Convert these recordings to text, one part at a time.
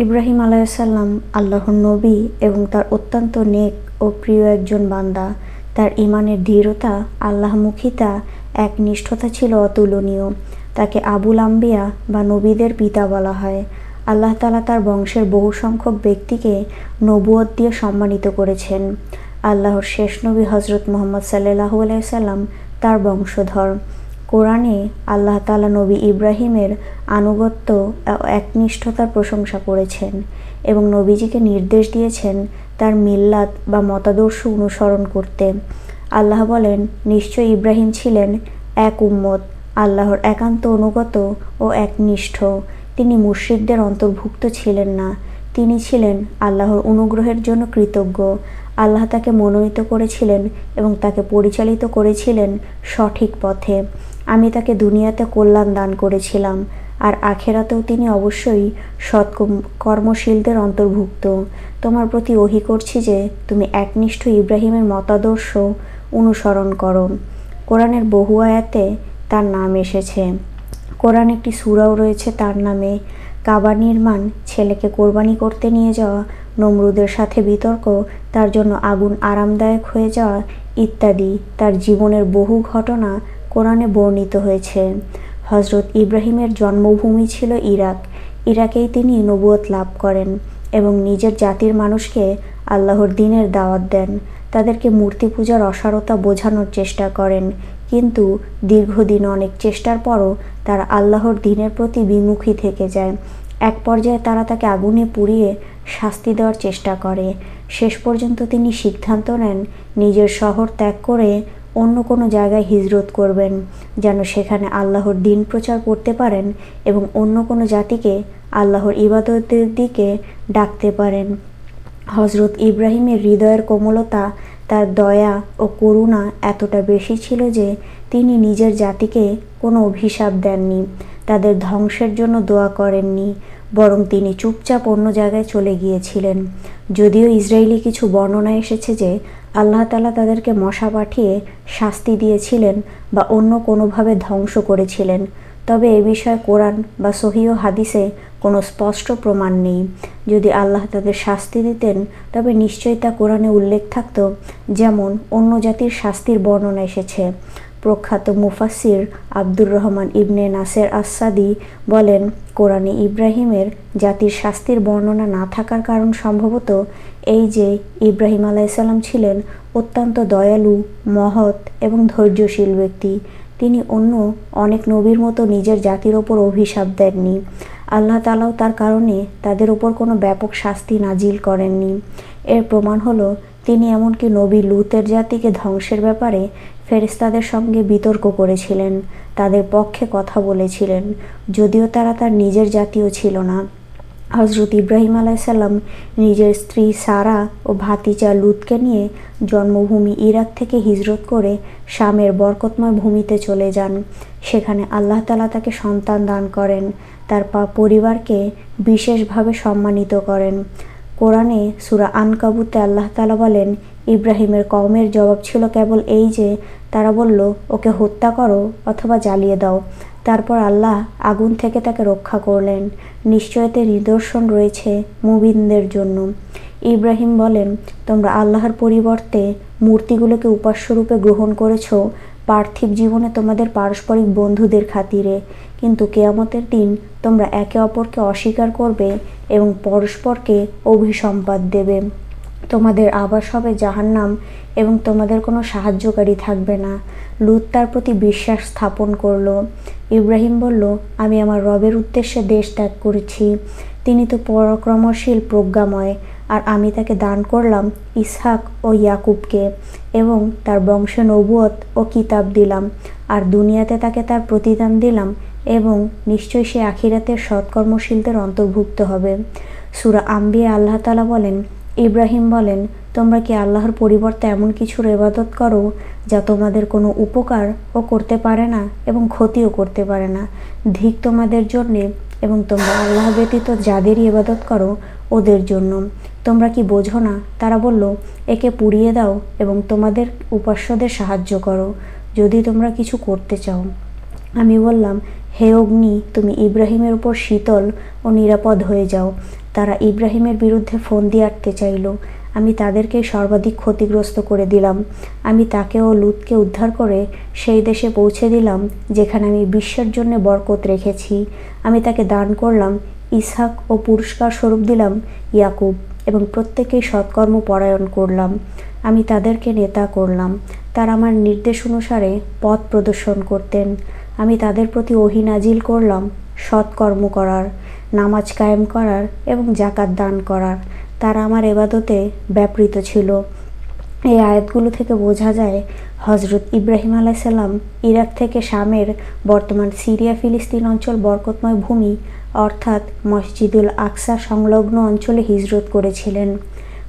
ইব্রাহিম আলাইসাল্লাম আল্লাহর নবী এবং তার অত্যন্ত নেক ও প্রিয় একজন বান্দা। তার ইমানের দৃঢ়তা, আল্লাহমুখিতা এক নিষ্ঠতা ছিল অতুলনীয়। তাকে আবুল আম্বিয়া বা নবীদের পিতা বলা হয়। আল্লাহ তালা তার বংশের বহু সংখ্যক ব্যক্তিকে নবুয়ত দিয়ে সম্মানিত করেছেন। আল্লাহর শেষ নবী হজরত মোহাম্মদ সাল্লাহ আলাইসাল্লাম তার বংশধর। কোরআনে আল্লাহ তালা নবী ইব্রাহিমের আনুগত্য একনিষ্ঠতার প্রশংসা করেছেন এবং নবীজিকে নির্দেশ দিয়েছেন তার মিল্লাত বা মতাদর্শ অনুসরণ করতে। আল্লাহ বলেন, নিশ্চয় ইব্রাহিম ছিলেন এক উম্মত, আল্লাহর একান্ত অনুগত ও একনিষ্ঠ। তিনি মুশ্রিকদের অন্তর্ভুক্ত ছিলেন না। তিনি ছিলেন আল্লাহর অনুগ্রহের জন্য কৃতজ্ঞ। আল্লাহ তাকে মনোনীত করেছিলেন এবং তাকে পরিচালিত করেছিলেন সঠিক পথে। আমি তাকে দুনিয়াতে কল্যাণ দান করেছিলাম, আর আখেরাতেও তিনি অবশ্যই সৎ কর্মশীলদের অন্তর্ভুক্ত। তোমার প্রতি ওহি করছি যে, তুমি একনিষ্ঠ ইব্রাহিমের মতাদর্শ অনুসরণ করো। কোরআনের বহু আয়াতে তার নাম এসেছে। কোরআন একটি সুরাও রয়েছে তার নামে। কাবা নির্মাণ, ছেলেকে কোরবানি করতে নিয়ে যাওয়া নমরুদের সাথে বিতর্ক, তার জন্য আগুন আরামদায়ক হয়ে যাওয়া ইত্যাদি তার জীবনের বহু ঘটনা কোরআনে বর্ণিত হয়েছে। হজরত ইব্রাহিমের জন্মভূমি ছিল ইরাক। ইরাকেই তিনি নবুয়ত লাভ করেন এবং নিজের জাতির মানুষকে আল্লাহর দিনের দাওয়াত দেন। তাদেরকে মূর্তি পূজার অসারতা বোঝানোর চেষ্টা করেন। কিন্তু দীর্ঘদিন অনেক চেষ্টার পরও তারা আল্লাহর দিনের প্রতি বিমুখী থেকে যায়। এক পর্যায়ে তারা তাকে আগুনে পুড়িয়ে শাস্তি দেওয়ার চেষ্টা করে। শেষ পর্যন্ত তিনি সিদ্ধান্ত নেন নিজের শহর ত্যাগ করে অন্য কোনো জায়গায় হিজরত করবেন, যেন সেখানে আল্লাহর দিন প্রচার করতে পারেন এবং অন্য কোনো জাতিকে আল্লাহর ইবাদতের দিকে ডাকতে পারেন। হজরত ইব্রাহিমের হৃদয়ের কোমলতা, তার দয়া ও করুণা এতটা বেশি ছিল যে তিনি নিজের জাতিকে কোনো অভিশাপ দেননি। তাদের ধ্বংসের জন্য দোয়া করেননি, বরং তিনি চুপচাপ অন্য জায়গায় চলে গিয়েছিলেন। যদিও ইসরায়েলি কিছু বর্ণনা এসেছে যে, আল্লাহ তালা তাদেরকে মশা পাঠিয়ে শাস্তি দিয়েছিলেন বা অন্য কোনোভাবে ধ্বংস করেছিলেন। তবে এ বিষয়ে কোরআন বা সহিও হাদিসে কোনো স্পষ্ট প্রমাণ নেই। যদি আল্লাহ তাদের শাস্তি দিতেন, তবে নিশ্চয়ই তা কোরআনে উল্লেখ থাকত, যেমন অন্য জাতির শাস্তির বর্ণনা এসেছে। প্রখ্যাত মুফাসির আব্দুর রহমান ইবনে নাসের আসাদি বলেন, কোরআনে ইব্রাহিমের জাতির শাস্তির বর্ণনা না থাকার কারণ সম্ভবত এই যে ইব্রাহিম আলাইসাল্লাম ছিলেন অত্যন্ত দয়ালু, মহৎ এবং ধৈর্যশীল ব্যক্তি। তিনি অন্য অনেক নবীর মতো নিজের জাতির ওপর অভিশাপ দেননি। আল্লাহ তালাও তার কারণে তাদের ওপর কোনো ব্যাপক শাস্তি নাজিল করেননি। এর প্রমাণ হলো তিনি এমনকি নবী লুতের জাতিকে ধ্বংসের ব্যাপারে ফেরেস্তাদের সঙ্গে বিতর্ক করেছিলেন, তাদের পক্ষে কথা বলেছিলেন, যদিও তারা তার নিজের জাতীয় ছিল না। হজরত ইব্রাহিম আলাইসাল্লাম নিজের স্ত্রী সারা ও ভাতিজা লুতকে নিয়ে জন্মভূমি ইরাক থেকে হিজরত করে শামের বরকতময় ভূমিতে চলে যান। সেখানে আল্লাহ তালা তাকে সন্তান দান করেন, তার পরিবারকে বিশেষভাবে সম্মানিত করেন। কোরআনে সুরা আনকাবুতে আল্লাহ তালা বলেন, ইব্রাহিমের কওমের জবাব ছিল কেবল এই যে, তারা বলল, ওকে হত্যা করো অথবা জ্বালিয়ে দাও। তারপর আল্লাহ আগুন থেকে তাকে রক্ষা করলেন। নিশ্চয়তে নিদর্শন রয়েছে মুবিনদের জন্য। ইব্রাহিম বলেন, তোমরা আল্লাহর পরিবর্তে মূর্তিগুলোকে উপাস্যরূপে গ্রহণ করেছ পার্থিব জীবনে তোমাদের পারস্পরিক বন্ধুদের খাতিরে। কিন্তু কেয়ামতের দিন তোমরা একে অপরকে অস্বীকার করবে এবং পরস্পরকে অভিসম্পাদ দেবে। তোমাদের আবাস হবে জাহান্নাম এবং তোমাদের কোনো সাহায্যকারী থাকবে না। লুত তার প্রতি বিশ্বাস স্থাপন করল। ইব্রাহিম বলল, আমি আমার রবের উদ্দেশ্যে দেশ ত্যাগ করেছি। তিনি তো পরাক্রমশীল, প্রজ্ঞাময়। আর আমি তাকে দান করলাম ইসহাক ও ইয়াকুবকে এবং তার বংশ নবুয়ত ও কিতাব দিলাম আর দুনিয়াতে তাকে তার প্রতিদান দিলাম এবং নিশ্চয়ই সে আখিরাতের সৎকর্মশীলদের অন্তর্ভুক্ত হবে। সুরা আম্বিয়া আল্লাহ তালা বলেন, ইব্রাহিম বলেন, তোমরা কি আল্লাহর পরিবর্তে এমন কিছুর এবাদত করো যা তোমাদের কোনো উপকার ও করতে পারে না এবং ক্ষতিও করতে পারে না? ধিক তোমাদের জন্যে এবং তোমরা আল্লাহ ব্যতীত যাদেরই এবাদত করো ওদের জন্য। তোমরা কি বোঝো না? তারা বলল, একে পুড়িয়ে দাও এবং তোমাদের উপাস্যদের সাহায্য করো, যদি তোমরা কিছু করতে চাও। আমি বললাম, হে অগ্নি, তুমি ইব্রাহিমের উপর শীতল ও নিরাপদ হয়ে যাও। তারা ইব্রাহিমের বিরুদ্ধে ফন্দি আটতে চাইল। আমি তাদেরকে সর্বাধিক ক্ষতিগ্রস্ত করে দিলাম। আমি তাকে ও লুতকে উদ্ধার করে সেই দেশে পৌঁছে দিলাম, যেখানে আমি বিশ্বের জন্য বরকত রেখেছি। আমি তাকে দান করলাম ইসহাক ও পুরস্কার স্বরূপ দিলাম ইয়াকুব এবং প্রত্যেকেই সৎকর্ম পরায়ণ করলাম। আমি তাদেরকে নেতা করলাম। তারা আমার নির্দেশ অনুসারে পথ প্রদর্শন করতেন। আমি তাদের প্রতি অহিনাজিল করলাম সৎকর্ম করার, নামাজ কায়েম করার এবং জাকাত দান করার। তারা আমার এবাদতে ব্যাপৃত ছিল। এই আয়াতগুলো থেকে বোঝা যায় হজরত ইব্রাহিম আলাইসাল্লাম ইরাক থেকে শামের বর্তমান সিরিয়া ফিলিস্তিন অঞ্চল বরকতময় ভূমি অর্থাৎ মসজিদুল আকসা সংলগ্ন অঞ্চলে হিজরত করেছিলেন।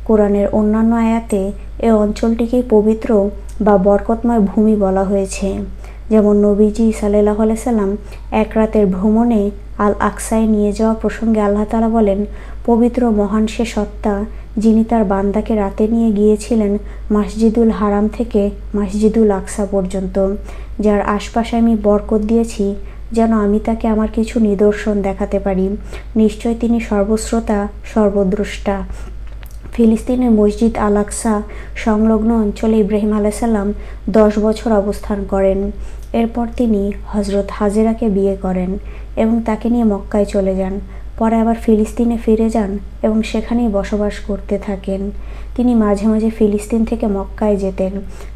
কোরআনের অন্যান্য আয়াতে এ অঞ্চলটিকেই পবিত্র বা বরকতময় ভূমি বলা হয়েছে। যেমন নবীজি সাল্লাহ সাল্লাম এক রাতের ভ্রমণে আল আকসায় নিয়ে যাওয়া প্রসঙ্গে আল্লাহ তালা বলেন, পবিত্র মহান সে সত্তা যিনি তার বান্দাকে রাতে নিয়ে গিয়েছিলেন মাসজিদুল হারাম থেকে মাসজিদুল আকসা পর্যন্ত, যার আশপাশে আমি বরকত দিয়েছি যেন আমি তাকে আমার কিছু নিদর্শন দেখাতে পারি। নিশ্চয় তিনি সর্বশ্রোতা, সর্বদ্রষ্টা। ফিলিস্তিনের মসজিদ আল আকসা সংলগ্ন অঞ্চলে ইব্রাহিম আলাইসাল্লাম দশ বছর অবস্থান করেন। এরপর তিনি হজরত হাজেরাকে বিয়ে করেন এবং তাকে নিয়ে মক্কায় চলে যান। পরে আবার ফিলিস্তিনে ফিরে যান এবং সেখানেই বসবাস করতে থাকেন। তিনি মাঝে মাঝে ফিলিস্তিন থেকে মক্কায় যেতেন।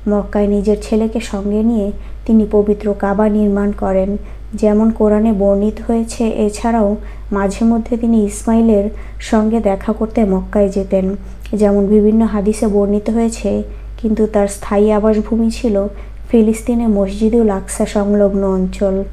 মক্কায় নিজের ছেলেকে সঙ্গে নিয়ে তিনি পবিত্র কাবা নির্মাণ করেন। যেমন কোরআনে বর্ণিত হয়েছে, এছাড়াও মাঝে মধ্যে তিনি ইসমাইলের সঙ্গে দেখা করতে মক্কায় যেতেন। যেমন বিভিন্ন হাদিসে বর্ণিত হয়েছে, কিন্তু তার স্থায়ী আবাসভূমি ছিল ফিলিস্তিনে মসজিদুল আকসা সংলগ্ন অঞ্চল।